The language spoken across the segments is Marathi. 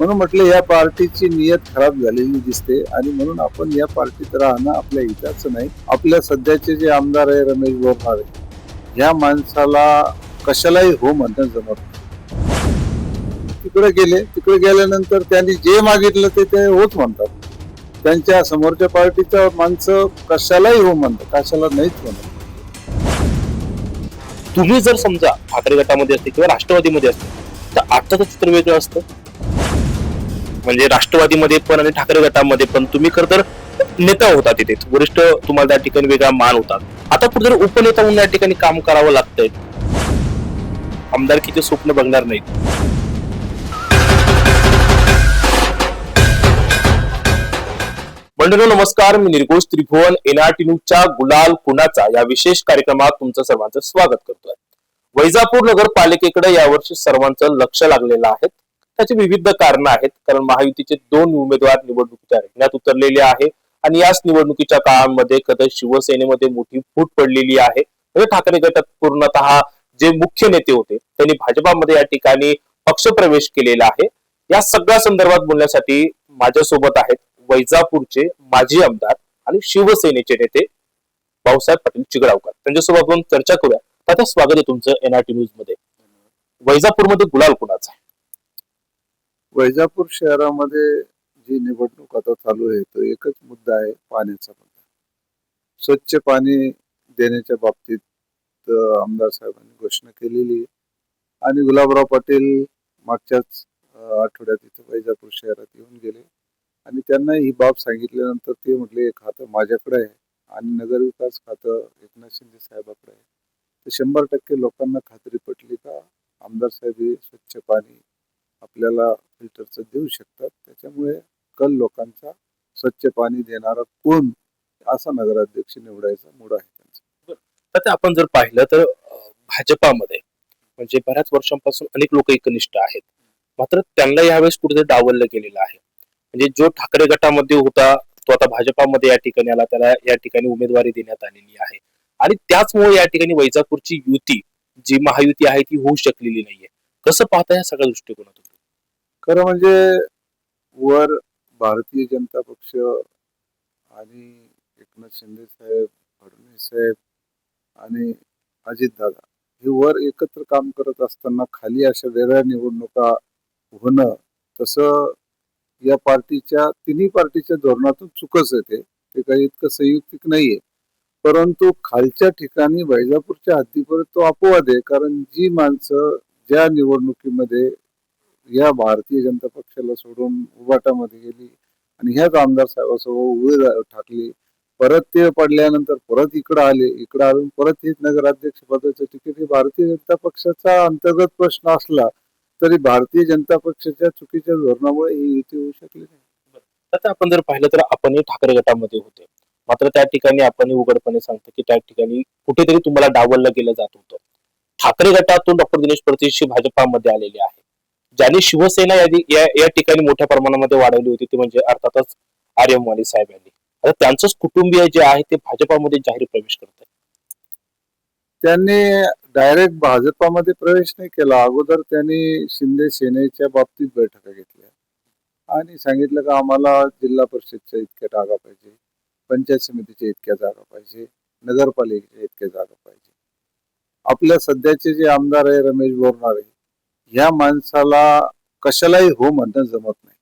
म्हणून म्हटलं या पार्टीची नियत खराब झालेली दिसते आणि म्हणून आपण या पार्टीत राहणं आपल्या हिताचं नाही. आपल्या सध्याचे जे आमदार आहे रमेश बोरनारे ह्या माणसाला कशालाही हो म्हणणं जमत तिकडे गेले तिकडे गेल्यानंतर त्यांनी जे मागितलं ते ते होच म्हणतात. त्यांच्या समोरच्या पार्टीच्या माणसं कशालाही हो म्हणतात कशाला नाहीच म्हणत. तुम्ही जर समजा ठाकरे गटामध्ये असते किंवा राष्ट्रवादीमध्ये असते तर आत्ताचं चित्र वेगळं असतं. म्हणजे राष्ट्रवादीमध्ये पण आणि ठाकरे गटामध्ये पण तुम्ही खर तर नेता होता तिथे. वरिष्ठ तुम्हाला त्या ठिकाणी वेगळा मान होता. आता कुठे उपनेता म्हणून या ठिकाणी काम करावं लागतंय आमदारकीचे स्वप्न बघणार नाहीत. मंडळ नमस्कार. मी निर्घोष त्रिभुवन एनआरटी न्यूजच्या गुलाल कुणाचा या विशेष कार्यक्रमात तुमचं सर्वांचं स्वागत करतोय. वैजापूर नगरपालिकेकडे यावर्षी सर्वांचं लक्ष लागलेलं आहे. त्याची विविध कारण आहेत. कारण महायुतीचे दोन उमेदवार निवडणुकीच्या रिंगणात उतरलेले आहे. आणि याच निवडणुकीच्या काळामध्ये कदाचित शिवसेनेमध्ये मोठी फूट पडलेली आहे. म्हणजे ठाकरे गटात पूर्णतः जे मुख्य नेते होते त्यांनी भाजपामध्ये या ठिकाणी पक्षप्रवेश केलेला आहे. या सगळ्या संदर्भात बोलण्यासाठी माझ्यासोबत आहेत वैजापूरचे माजी आमदार आणि शिवसेनेचे नेते भाऊसाहेब पाटील चिगडावकर त्यांच्यासोबत आपण चर्चा करूया. आता स्वागत आहे तुमचं एनआरटी न्यूजमध्ये वैजापूरमध्ये गुलाल कुणाचा आहे? वैजापूर शहरामध्ये जी निवडणूक आता चालू आहे तो एकच मुद्दा आहे पाण्याचा मुद्दा. स्वच्छ पाणी देण्याच्या बाबतीत आमदार साहेबांनी घोषणा केलेली आणि गुलाबराव पाटील मागच्याच आठवड्यात इथे वैजापूर शहरात येऊन गेले. आणि त्यांना ही बाब सांगितल्यानंतर ते म्हटले हे खातं माझ्याकडे आहे आणि नगरविकास खातं एकनाथ शिंदे साहेबाकडे आहे. तर शंभर टक्के लोकांना खात्री पटली का आमदार साहेब हे स्वच्छ पाणी आपल्याला फिल्टरचं देऊ शकतात. त्याच्यामुळे कल लोकांचा स्वच्छ पाणी देणारा कोण असा नगराध्यक्ष निवडायचा मूड आहे त्यांचा. तर आपण जर पाहिलं तर भाजपामध्ये म्हणजे बऱ्याच वर्षांपासून अनेक लोक एकनिष्ठ आहेत. मात्र त्यांना यावेळेस कुठेतरी डावललं गेलेलं आहे. म्हणजे जो ठाकरे गटामध्ये होता तो आता भाजपामध्ये या ठिकाणी आला त्याला या ठिकाणी उमेदवारी देण्यात आलेली आहे. आणि त्याचमुळे या ठिकाणी वैजापूरची युती जी महायुती आहे ती होऊ शकलेली नाहीये. कसं पाहता या सगळ्या दृष्टिकोनातून? खरं म्हणजे वर भारतीय जनता पक्ष आणि एकनाथ शिंदे साहेब फडणवीस साहेब आणि अजितदादा हे वर एकत्र काम करत असताना खाली अशा वेगळ्या निवडणुका होणं तसं या पार्टीच्या तिन्ही पार्टीच्या धोरणातून चुकच येते ते. काही इतकं संयुक्तिक नाहीये. परंतु खालच्या ठिकाणी वैजापूरच्या हद्दीपर्यंत तो अपवाद आहे. कारण जी माणसं ज्या निवडणुकीमध्ये या भारतीय जनता पक्षाला सोडून उभाटामध्ये गेली आणि ह्याच आमदार साहेबासोबत उभे ठाकले. परत ते पडल्यानंतर परत इकडं आले इकडं आले परत हेच नगराध्यक्ष पदाचं तिकीट हे भारतीय जनता पक्षाचा अंतर्गत प्रश्न असला तरी भारतीय जनता पक्षाच्या चुकीच्या धोरणामुळे ही युती होऊ शकली नाही. आता आपण जर पाहिलं तर आपणही ठाकरे गटामध्ये होते. मात्र त्या ठिकाणी आपण उघडपणे सांगतो की त्या ठिकाणी कुठेतरी तुम्हाला डावललं गेलं जात होतं. ठाकरे गटातून डॉक्टर दिनेश प्रतिष्ठी भाजपामध्ये आलेले आहे ज्यांनी शिवसेना यादी या या ठिकाणी मोठ्या प्रमाणामध्ये वाढवली होती ते म्हणजे अर्थातच आर्यम वाणी साहेब यांनी. आता त्यांचंच कुटुंबीय जे आहे ते भाजपामध्ये जाहीर प्रवेश करत त्यांनी डायरेक्ट भाजपामध्ये प्रवेश नाही केला. अगोदर त्यांनी शिंदे सेनेच्या बाबतीत बैठका घेतल्या. आणि सांगितलं का आम्हाला जिल्हा परिषदच्या इतक्या जागा पाहिजे पंचायत समितीच्या इतक्या जागा पाहिजे नगरपालिकेच्या इतक्या जागा पाहिजे. आपल्या सध्याचे जे आमदार आहे रमेश बोरणारे ह्या माणसाला कशालाही हो म्हणणं जमत नाही.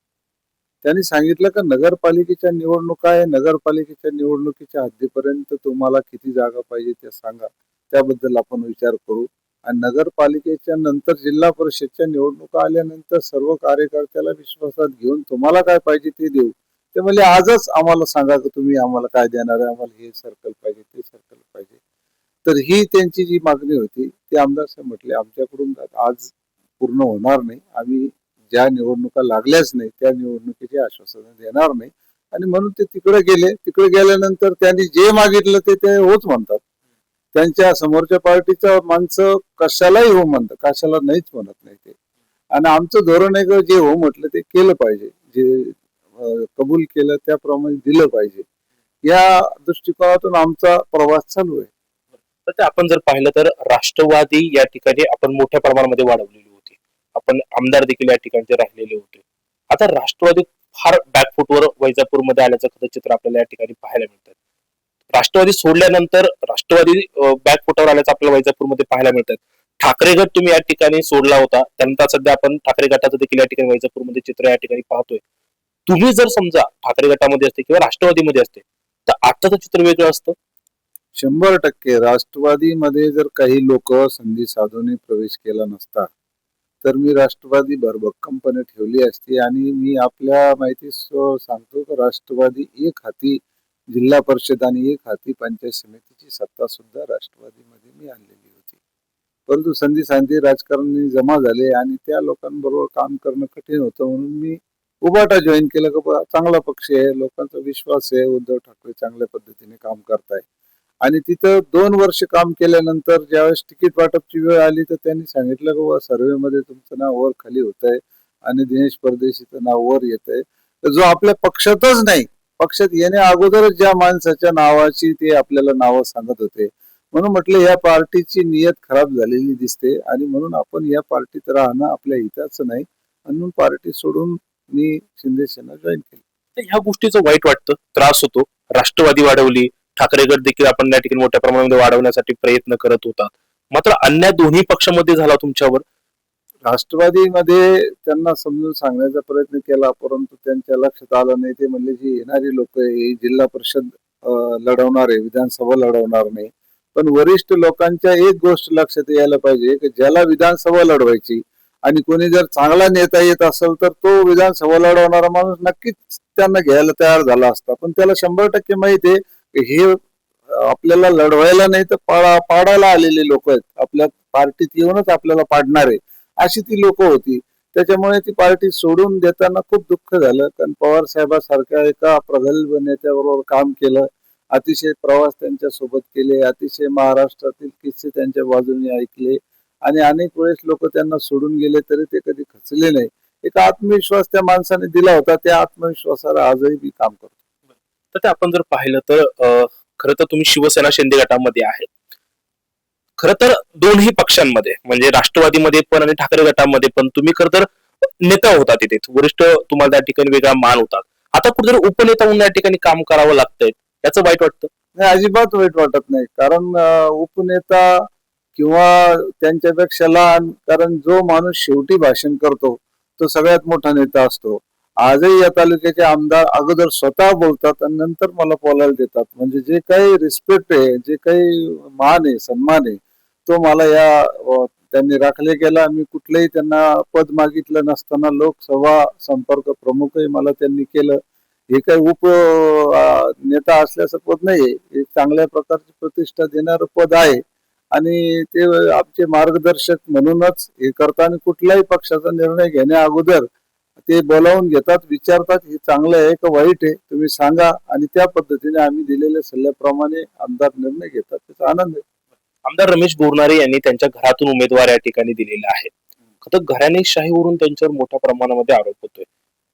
त्यांनी सांगितलं का नगरपालिकेच्या निवडणुका आहे नगरपालिकेच्या निवडणुकीच्या हद्दीपर्यंत तुम्हाला किती जागा पाहिजे त्या सांगा. त्याबद्दल आपण विचार करू. आणि नगरपालिकेच्या नंतर जिल्हा परिषदच्या निवडणुका आल्यानंतर सर्व कार्यकर्त्याला विश्वासात घेऊन तुम्हाला काय पाहिजे ते देऊ. ते म्हणजे आजच आम्हाला सांगा की तुम्ही आम्हाला काय देणार आहे आम्हाला हे सर्कल पाहिजे ते सर्कल पाहिजे. तर ही त्यांची जी मागणी होती ती आमदार साहेब म्हटले आमच्याकडून आज पूर्ण होणार नाही. आम्ही ज्या निवडणुका लागल्याच नाही त्या निवडणुकीचे आश्वासन देणार नाही. आणि म्हणून ते तिकडे गेले. तिकडे गेल्यानंतर त्यांनी जे मागितलं ते ते होच म्हणतात. त्यांच्या समोरच्या पार्टीचं माणसं कशालाही हो म्हणतात. कशाला नाहीच म्हणत नाही ते. आणि आमचं धोरण आहे का जे हो म्हटलं ते केलं पाहिजे. जे कबूल केलं त्याप्रमाणे दिलं पाहिजे. या दृष्टिकोनातून आमचा प्रवास चालू आहे. तर ते आपण जर पाहिलं तर राष्ट्रवादी या ठिकाणी आपण मोठ्या प्रमाणामध्ये वाढवलेली आपण आमदार देखील या ठिकाणचे राहिलेले होते. आता राष्ट्रवादी फार बॅकफुटवर वैजापूरमध्ये आल्याचं खरं चित्र आपल्याला या ठिकाणी पाहायला मिळतं राष्ट्रवादी सोडल्यानंतर राष्ट्रवादी बॅकफुटावर आल्याचं आपल्याला वैजापूरमध्ये पाहायला मिळतात ठाकरे गट तुम्ही या ठिकाणी सोडला होता. त्यानंतर सध्या आपण ठाकरे गटाचं देखील या ठिकाणी वैजापूरमध्ये चित्र या ठिकाणी पाहतोय. तुम्ही जर समजा ठाकरे गटामध्ये असते किंवा राष्ट्रवादीमध्ये असते तर आताचं चित्र वेगळं असतं. शंभर टक्के. राष्ट्रवादीमध्ये जर काही लोक संधी साधून प्रवेश केला नसता तर मी राष्ट्रवादी भरभक्कमपणे ठेवली असती आणि मी आपल्या माहिती सांगतो की राष्ट्रवादी एक हाती जिल्हा परिषद आणि एक हाती पंचायत समितीची सत्ता सुद्धा राष्ट्रवादीमध्ये मी आणलेली होती. परंतु संधी सांधी राजकारणी जमा झाले आणि त्या लोकांबरोबर काम करणं कठीण होतं म्हणून मी उबाटा जॉईन केलं की चांगला पक्ष आहे लोकांचा विश्वास आहे उद्धव ठाकरे चांगल्या पद्धतीने काम करताय. आणि तिथं दोन वर्ष काम केल्यानंतर ज्यावेळेस तिकीट वाटपची वेळ आली तर त्यांनी सांगितलं की बाबा सर्वे मध्ये तुमचं नाव वर खाली होत आहे आणि दिनेश परदेशीचं नाव वर येत आहे तर जो आपल्या पक्षातच नाही पक्षात येण्या अगोदरच ज्या माणसाच्या नावाची ते आपल्याला नावं सांगत होते. म्हणून म्हटलं या पार्टीची नियत खराब झालेली दिसते आणि म्हणून आपण या पार्टीत राहणं आपल्या हिताचं नाही. म्हणून पार्टी सोडून मी शिंदे सेना जॉईन केली. ह्या गोष्टीचं वाईट वाटतं त्रास होतो. राष्ट्रवादी वाढवली ठाकरे गट देखील आपण या ठिकाणी मोठ्या प्रमाणामध्ये वाढवण्यासाठी प्रयत्न करत होता. मात्र अन्याय दोन्ही पक्षामध्ये झाला तुमच्यावर? राष्ट्रवादीमध्ये त्यांना समजून सांगण्याचा प्रयत्न केला परंतु त्यांच्या लक्षात आलं नाही. ते म्हणले जी येणारी लोक ही जिल्हा परिषद लढवणार आहे विधानसभा लढवणार नाही. पण वरिष्ठ लोकांच्या एक गोष्ट लक्षात यायला पाहिजे की ज्याला विधानसभा लढवायची आणि कोणी जर चांगला नेता येत असेल तर तो विधानसभा लढवणारा माणूस नक्कीच त्यांना घ्यायला तयार झाला असता. पण त्याला शंभर टक्के माहिती आहे हे आपल्याला लढवायला नाही तर पाडा पाडायला आलेले लोक आहेत. आपल्या पार्टीत येऊनच आपल्याला पाडणार आहे अशी ती लोक होती. त्याच्यामुळे ती पार्टी सोडून देताना खूप दुःख झालं. कारण पवार साहेबासारख्या एका प्रगल्भ नेत्याबरोबर काम केलं. अतिशय प्रवास त्यांच्यासोबत केले. अतिशय महाराष्ट्रातील किस्से त्यांच्या बाजूने ऐकले. आणि अनेक वेळेस लोक त्यांना सोडून गेले तरी ते कधी खचले नाही. एक आत्मविश्वास त्या माणसाने दिला होता. त्या आत्मविश्वासाला आजही मी काम करतो. तर ते आपण जर पाहिलं तर खरं तर तुम्ही शिवसेना शिंदे गटामध्ये आहेत खरं तर दोन्ही पक्षांमध्ये म्हणजे राष्ट्रवादीमध्ये पण आणि ठाकरे गटामध्ये पण तुम्ही खरं तर नेता होता तिथे. वरिष्ठ तुम्हाला त्या ठिकाणी वेगळा मान होता. आता कुठेतरी उपनेता म्हणून या ठिकाणी काम करावं लागतंय. याचं वाईट वाटतं? नाही अजिबात वाईट वाटत नाही. कारण उपनेता किंवा त्यांच्यापेक्षा लहान कारण जो माणूस शेवटी भाषण करतो तो सगळ्यात मोठा नेता असतो. आजही या तालुक्याचे आमदार अगोदर स्वतः बोलतात आणि नंतर मला बोलायला देतात. म्हणजे जे काही रिस्पेक्ट आहे जे काही मान आहे सन्मान आहे तो मला या त्यांनी राखले गेला. मी कुठलंही त्यांना पद मागितलं नसताना लोकसभा संपर्क प्रमुखही मला त्यांनी केलं. हे काही उप नेता असल्याचं पद नाहीये हे चांगल्या प्रकारची प्रतिष्ठा देणारं पद आहे. आणि ते आमचे मार्गदर्शक म्हणूनच हे करताना कुठल्याही पक्षाचा निर्णय घेण्या अगोदर ते बोलावून घेतात विचारतात हे चांगलं आहे का वाईट आहे तुम्ही सांगा. आणि त्या पद्धतीने आम्ही दिलेल्या सल्ल्याप्रमाणे आमदार निर्णय घेतात. त्याचा आनंद आहे. आमदार रमेश बोरनारे यांनी त्यांच्या घरातून उमेदवार या ठिकाणी दिलेला आहे. खरं तर घराणेशाहीवरून त्यांच्यावर मोठ्या प्रमाणामध्ये आरोप होतोय.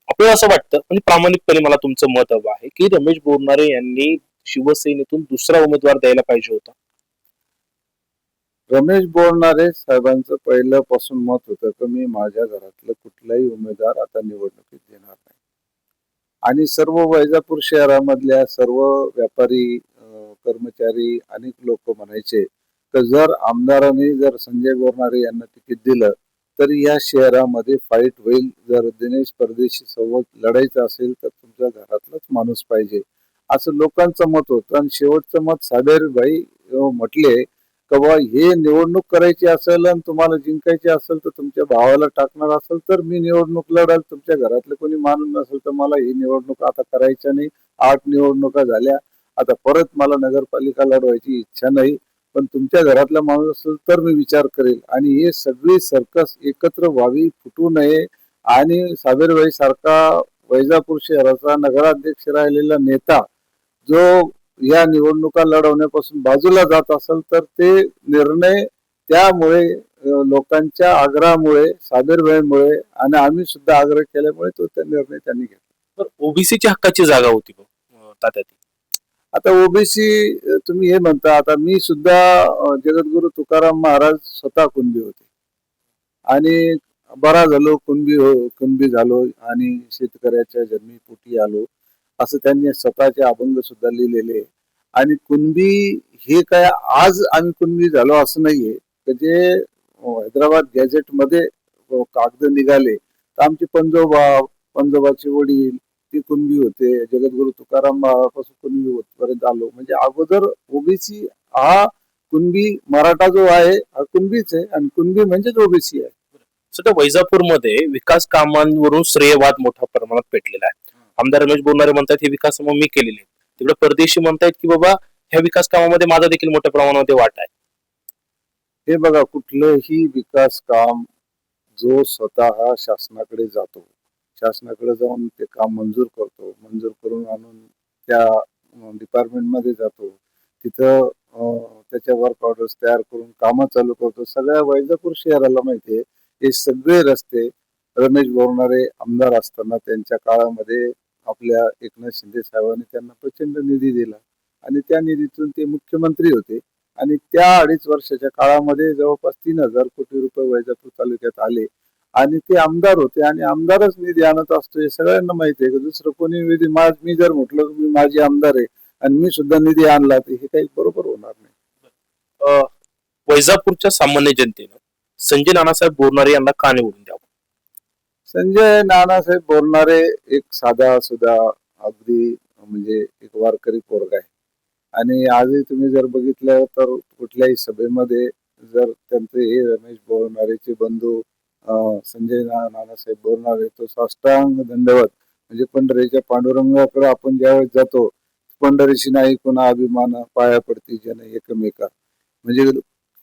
आपल्याला असं वाटतं आणि प्रामाणिकपणे मला तुमचं मत हवं आहे की रमेश बोरनारे यांनी शिवसेनेतून दुसरा उमेदवार द्यायला पाहिजे होता. रमेश बोलणारे साहेबांचं पहिल्यापासून मत होतं की मी माझ्या घरातलं कुठलाही उमेदवार आता निवडणुकीत देणार नाही. आणि सर्व वैजापूर शहरामधल्या सर्व व्यापारी कर्मचारी अनेक लोक म्हणायचे तर जर आमदारांनी जर संजय बोरणारे यांना तिकीट दिलं तर या शहरामध्ये फाईट होईल. जर दिनेश परदेशी सोबत लढायचं असेल तर तुमच्या घरातलाच माणूस पाहिजे. असं लोकांचं मत होतं. आणि शेवटचं मत साबेरबाई म्हटले का हे निवडणूक करायची असेल आणि तुम्हाला जिंकायची असेल तर तुमच्या भावाला टाकणार असेल तर मी निवडणूक लढाल. तुमच्या घरातलं कोणी मानून नसेल तर मला ही निवडणूक आता करायच्या नाही. आठ निवडणुका झाल्या. आता परत मला नगरपालिका लढवायची इच्छा नाही. पण तुमच्या घरातला माणूस असेल तर मी विचार करेल. आणि हे सगळी सर्कस एकत्र व्हावी फुटू नये. आणि साबेरबाई सारखा वैजापूर शहराचा नगराध्यक्ष राहिलेला नेता जो या निवडणुका लढवण्यापासून बाजूला जात असेल तर ते निर्णय त्यामुळे लोकांच्या आग्रहामुळे साबेरबाईमुळे आणि आम्ही सुद्धा आग्रह केल्यामुळे तो त्या निर्णय त्यांनी घेतला. तर ओबीसीची हक्काची जागा होती बघ, अं, तात्या ती आता ओबीसी तुम्ही हे म्हणता आता मी सुद्धा जगद्गुरु तुकाराम महाराज स्वतः कुणबी होते. आणि बरा झालो कुणबी हो कुणबी झालो आणि शेतकऱ्याच्या जन्मीपोटी आलो. असं त्यांनी स्वतःचे अभंग सुद्धा लिहिलेले. आणि कुणबी हे काय आज आम्ही कुणबी झालो असं नाहीये. तर जे हैदराबाद गॅझेटमध्ये कागद निघाले तर आमचे पंजोबा पंजोबाचे वडील ते कुणबी होते. जगद्गुरु तुकारामपासून कुणबी होत पर्यंत आलो. म्हणजे अगोदर ओबीसी हा कुणबी मराठा जो आहे हा कुणबीच आहे. आणि कुणबी म्हणजेच ओबीसी आहे. सध्या वैजापूरमध्ये विकास कामांवरून श्रेयवाद मोठ्या प्रमाणात पेटलेला आहे. आमदार रमेश बोलणारे म्हणतात हे विकास कामं मी केलेले तिकडे परदेशी म्हणतायत की बाबा ह्या विकास कामामध्ये माझा देखील मोठ्या प्रमाणामध्ये वाटा आहे. हे बघा कुठलंही विकास काम जो स्वतः शासनाकडे जातो शासनाकडे जाऊन ते काम मंजूर करतो मंजूर करून आणून त्या डिपार्टमेंटमध्ये जातो तिथं त्याच्या वर्क ऑर्डर्स तयार करून कामं चालू करतो. सगळ्या वैजापूर शहराला माहितीये हे सगळे रस्ते रमेश बोरणारे आमदार असताना त्यांच्या काळामध्ये आपल्या एकनाथ शिंदे साहेबांनी त्यांना प्रचंड निधी दिला. आणि त्या निधीतून ते मुख्यमंत्री होते. आणि त्या अडीच वर्षाच्या काळामध्ये जवळपास तीन हजार कोटी रुपये वैजापूर तालुक्यात आले. आणि ते आमदार होते आणि आमदारच निधी आणत असतो हे सगळ्यांना माहिती आहे. की दुसरं कोणी निधी मी जर म्हटलं की मी माझी आमदार आहे आणि मी सुद्धा निधी आणला तर हे काही बरोबर होणार नाही. अं, वैजापूरच्या सामान्य जनतेनं संजय नानासाहेब बोरणारे यांना का निवडून संजय नानासाहेब बोलणारे एक साधा सुद्धा अगदी म्हणजे एक वारकरी पोरगा आहे. आणि आजही तुम्ही जर बघितलं तर कुठल्याही सभेमध्ये जर त्यांचे हे रमेश बोलणारेचे बंधू संजय नानासाहेब बोलणारे तो साष्टांग दंडवत म्हणजे पंढरीच्या पांडुरंगाकडे आपण ज्यावेळेस जातो पंढरीशी नाही कोणा अभिमान पाया पडती जन एकमेका म्हणजे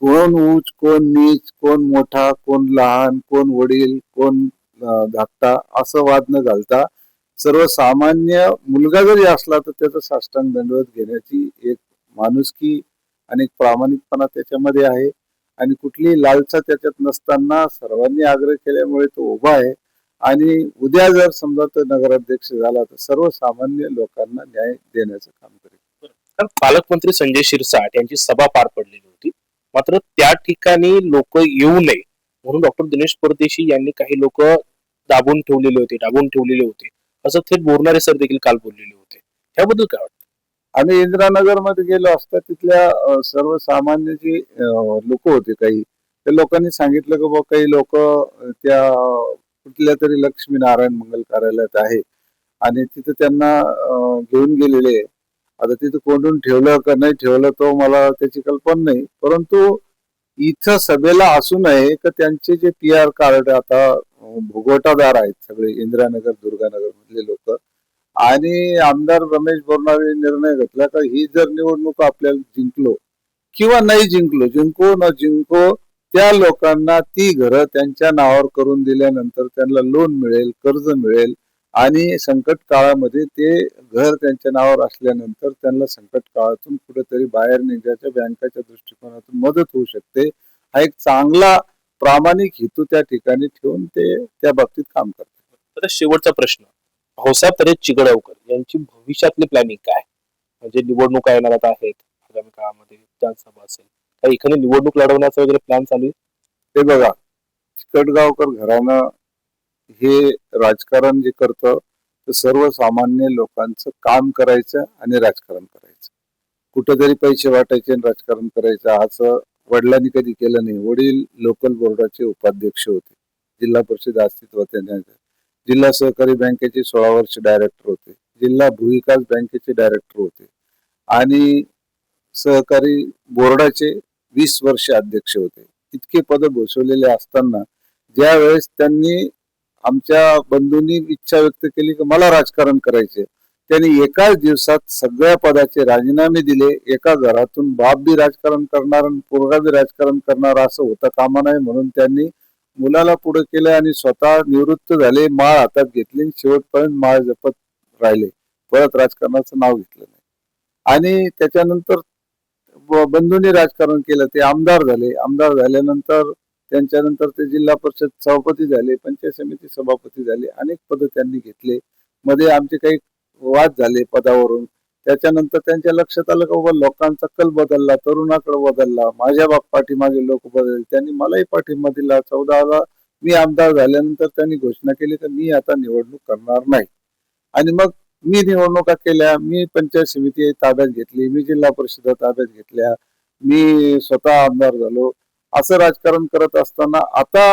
कोण उच कोण नीच कोण मोठा कोण लहान कोण वडील कोण धाकटा असं वाद न घालता सर्वसामान्य मुलगा जरी असला तर त्याचं साष्टांग दंडवत घेण्याची एक माणुसकी आणि प्रामाणिकपणा त्याच्यामध्ये आहे. आणि कुठलीही लालसा त्याच्यात नसताना सर्वांनी आग्रह केल्यामुळे तो उभा आहे. आणि उद्या जर समजा तो नगराध्यक्ष झाला तर सर्वसामान्य लोकांना न्याय देण्याचं काम करेल. कारण पालकमंत्री संजय शिरसाट यांची सभा पार पडलेली होती. मात्र त्या ठिकाणी लोक येऊ नये म्हणून डॉक्टर दिनेश परदेशी यांनी काही लोक दाबून ठेवलेले होते दाबून ठेवलेले होते. असं थेट बोलणारे सर देखील काल बोललेले होते. त्याबद्दल काय वाटतं? आम्ही इंदिरानगरमध्ये गेलो असता तिथल्या सर्वसामान्य जे लोक होते काही त्या लोकांनी सांगितलं की बाबा काही लोक त्या कुठल्या तरी लक्ष्मीनारायण मंगल कार्यालयात आहे. आणि तिथं त्यांना घेऊन गेलेले. आहे. आता तिथं कोंडून ठेवलं का नाही ठेवलं तो मला त्याची कल्पना नाही. परंतु इथं सभेला असू नये का त्यांचे जे पी आर कार्ड आता अ, भोगवटादार आहेत सगळे इंदिरानगर दुर्गानगर मधले लोक. आणि आमदार रमेश बोरणारे निर्णय घेतला का ही जर निवडणूक आपल्याला जिंकलो किंवा नाही जिंकलो जिंको न जिंको त्या लोकांना ती घरं त्यांच्या नावावर करून दिल्यानंतर त्यांना लोन मिळेल कर्ज मिळेल आणि संकट काळामध्ये ते घर त्यांच्या नावावर असल्यानंतर त्यांना संकट काळातून कुठेतरी बाहेर निघायच्या बँकाच्या दृष्टिकोनातून मदत होऊ शकते. हा एक चांगला प्रामाणिक हेतू त्या ठिकाणी ठेवून ते त्या बाबतीत काम करतात. आता शेवटचा प्रश्न. भाऊसाहेब तरे चिगडवकर यांची भविष्यातली प्लॅनिंग काय? म्हणजे निवडणुका येणार आता आहेत आगामी काळामध्ये विधानसभा असेल काही एखादी निवडणूक लढवण्याचा वगैरे प्लॅन चालू ते बघा चिकटगावकर घराणं हे राजकारण जे करतं ते सर्वसामान्य लोकांचं काम करायचं आणि राजकारण करायचं. कुठेतरी पैसे वाटायचे आणि राजकारण करायचं असं वडिलांनी कधी केलं नाही. वडील लोकल बोर्डाचे उपाध्यक्ष होते. जिल्हा परिषद अस्तित्वात येण्याच्या जिल्हा सहकारी बँकेचे सोळा वर्ष डायरेक्टर होते. जिल्हा भूविकास बँकेचे डायरेक्टर होते. आणि सहकारी बोर्डाचे वीस वर्ष अध्यक्ष होते. इतके पद भूषवलेले असताना ज्या वेळेस त्यांनी आमच्या बंधूंनी इच्छा व्यक्त केली की मला राजकारण करायचे त्यांनी एकाच दिवसात सगळ्या पदाचे राजीनामे दिले. एका घरातून बाप बी राजकारण करणार आणि पोरगा बी राजकारण करणार असं होता कामा नये म्हणून त्यांनी मुलाला पुढे केलं आणि स्वतः निवृत्त झाले माळ हातात घेतली आणि शेवटपर्यंत माळ जपत राहिले. परत राजकारणाचं नाव घेतलं नाही. आणि त्याच्यानंतर ब- बंधूंनी राजकारण केलं. ते आमदार झाले. आमदार झाल्यानंतर त्यांच्यानंतर ते जिल्हा परिषद सभापती झाले पंचायत समिती सभापती झाले अनेक पद त्यांनी घेतले. मध्ये आमचे काही वाद झाले पदावरून. त्याच्यानंतर त्यांच्या लक्षात आलं का बाबा लोकांचा कल बदलला तरुणाकडे बदलला. माझ्या बाप पाठीमागे लोक बदलले. त्यांनी मलाही पाठिंबा दिला. चौदाला मी आमदार झाल्यानंतर त्यांनी घोषणा केली की मी आता निवडणूक करणार नाही. आणि मग मी निवडणुका केल्या. मी पंचायत समिती ताब्यात घेतली. मी जिल्हा परिषद ताब्यात घेतल्या. मी स्वतः आमदार झालो. असं राजकारण करत असताना आता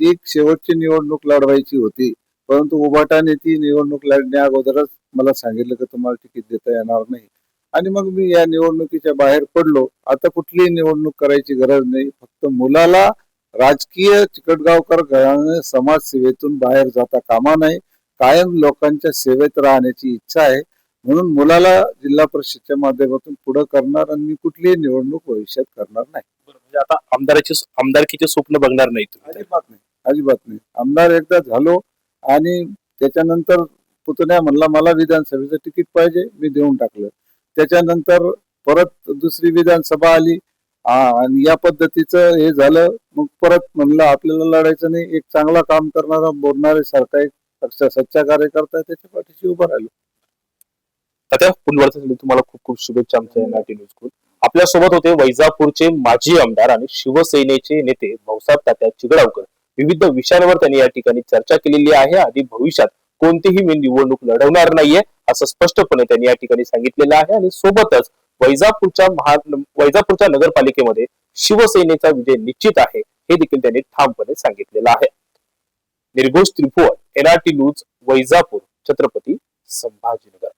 जी एक शेवटची निवडणूक लढवायची होती परंतु उभाटाने ती निवडणूक लढण्या अगोदरच मला सांगितलं की तुम्हाला तिकीट देता येणार नाही. आणि मग मी या निवडणुकीच्या बाहेर पडलो. आता कुठलीही निवडणूक करायची गरज नाही. फक्त मुलाला राजकीय चिकटगावकर घराणे समाजसेवेतून बाहेर जाता कामा नये कायम लोकांच्या सेवेत राहण्याची इच्छा आहे. म्हणून मुलाला जिल्हा परिषदच्या माध्यमातून पुढे करणार आणि मी कुठलीही निवडणूक भविष्यात करणार नाही. म्हणजे आता आमदाराचे आमदारकीचे स्वप्न बघणार नाही अजिबात नाही. अजिबात नाही. आमदार एकदा झालो आणि त्याच्यानंतर पुतण्या म्हणला मला विधानसभेचं तिकीट पाहिजे मी देऊन टाकलं. त्याच्यानंतर परत दुसरी विधानसभा आली. आणि या पद्धतीचं हे झालं. मग परत म्हणलं आपल्याला लढायचं नाही एक चांगला काम करणारा बोलणारे सारखा एक सच्चा सच्चा कार्यकर्ता त्याच्या पाठीशी उभं राहिलो. आता पुनर्वसनासाठी तुम्हाला खूप खूप शुभेच्छा आमच्या एनआरटी न्यूज ग्रुप आपल्यासोबत होते वैजापूरचे माजी आमदार आणि शिवसेनेचे नेते भाऊसाहेब तात्या चिगडावकर विविध विषयांवर त्यांनी या ठिकाणी चर्चा केलेली आहे. आधी भविष्यात कोणतीही मी निवडणूक लढवणार नाहीये असं स्पष्टपणे त्यांनी या ठिकाणी सांगितलेलं आहे. आणि सोबतच वैजापूरच्या महा वैजापूरच्या नगरपालिकेमध्ये शिवसेनेचा विजय निश्चित आहे हे देखील त्यांनी ठामपणे सांगितलेलं आहे. Nirghosh Tribhuvan NRT news Vaijapur Chhatrapati Sambhajinagar.